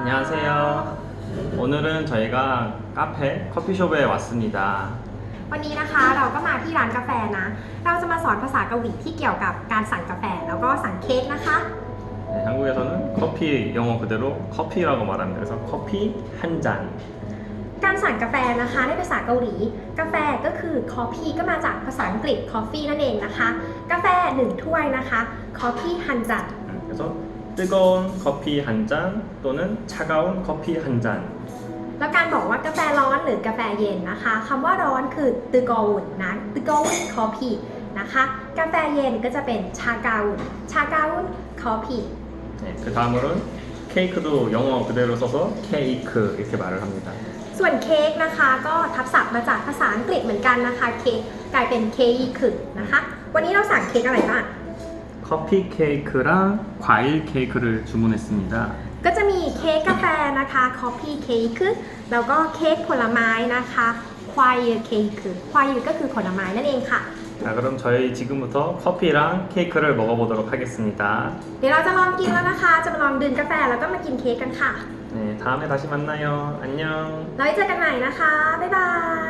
안녕하세요. 오늘은 저희가 카페 커피숍에 왔습니다. วันนี้นะคะเราก็มาที่ร้านกาแฟนะ เราจะมาสอนภาษาเกาหลีที่เกี่ยวกับการสั่งกาแฟแล้วก็สั่งเค้กนะคะ 네, 한국에서는 커피 영어 그대로 커피라고 말합니다. 그래서 커피 한 잔. การสั่งกาแฟนะคะในภาษาเกาหลี กาแฟก็คือ coffee ก็มาจากภาษาอังกฤษ coffee นั่นเองนะคะ กาแฟหนึ่งถ้วยนะคะ coffee 한 잔 음, 그래서 뜨거운 커피 한 잔 또는 차가운 커피 한 잔. แล้วการบอกว่ากาแฟร้อนหรือกาแฟเย็นนะคะคำว่าร้อนคือตึกอวุนนะตึกอวุนคอฟีนะคะ กาแฟเย็นก็จะเป็นชากาวุนชากาวุนคอฟี 네, 그 다음으로는 케이크도 영어 그대로 써서 케이크 이렇게 말을 합니다. ส่วนเค้กนะคะก็ทับศัพท์มาจากภาษาอังกฤษเหมือนกันนะคะ เค้กกลายเป็นเคคือนะคะ วันนี้เราสั่งเค้กอะไรบ้าง 커피 케이크랑 과일 케이크를 주문했습니다. ก็จะมีเค้กกาแฟนะคะคอฟฟี่เค้กแล้วก็เค้กผลไม้นะคะควายเค้กควายก็คือผลไม้นั่นเองค่ะ 자, 그럼 저희 지금부터 커피랑 케이크를 먹어보도록 하겠습니다. เดี๋ยวเราจะลองกินแล้วนะคะ จะมาลองดื่มกาแฟแล้วก็มากินเค้กกันค่ะ 네, 다음에 다시 만나요. 안녕. แล้วไว้เจอกันใหม่นะคะ บ๊ายบาย